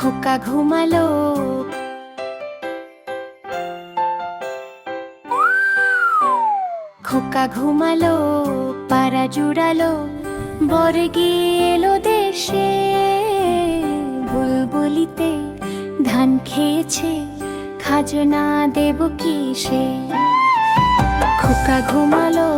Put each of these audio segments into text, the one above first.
খোকা ঘুমালো। খোকা ঘুমালো, পাড়া জুড়ালো, বর এলো দেশে। বুলবুলিতে ধান খেয়েছে, খাজনা দেব কিসে? খোকা ঘুমালো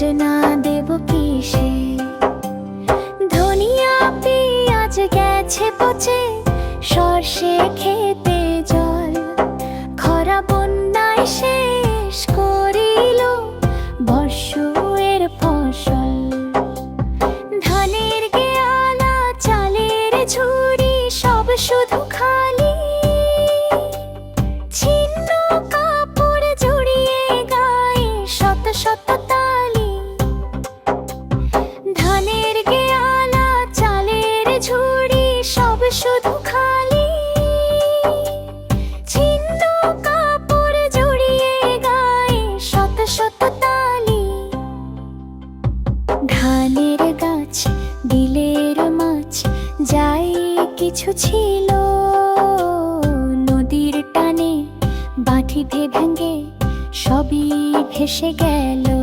খাজনা দেব কিসে ধনিয়া পেঁয়াজ গেছে পচে সর্ষে খেতে জল খরা বন্যায় শেষ করিল বর্ষের ফসল ধানের গেয়ালা চালের ঝুড়ি সব শুধু খালি ছিন্ন কাপড় জড়িয়ে গায়ে শত শত ঝুড়ি সব শুধু খালি। ছিন্ন কাপড় জড়িয়ে গায়ে শত শত তালি। ধানের গাছ, বিলের মাছ, যাই কিছু ছিল। নদীর টানে বাঁধিতে ভেঙে সবই ভেসে গেল।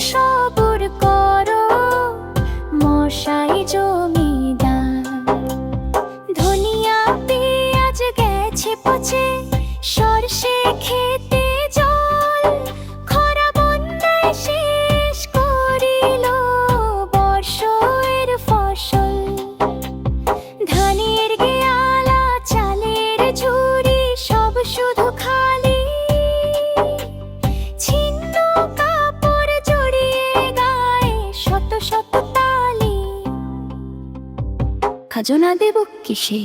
说不 খাজনা দেব কিসে?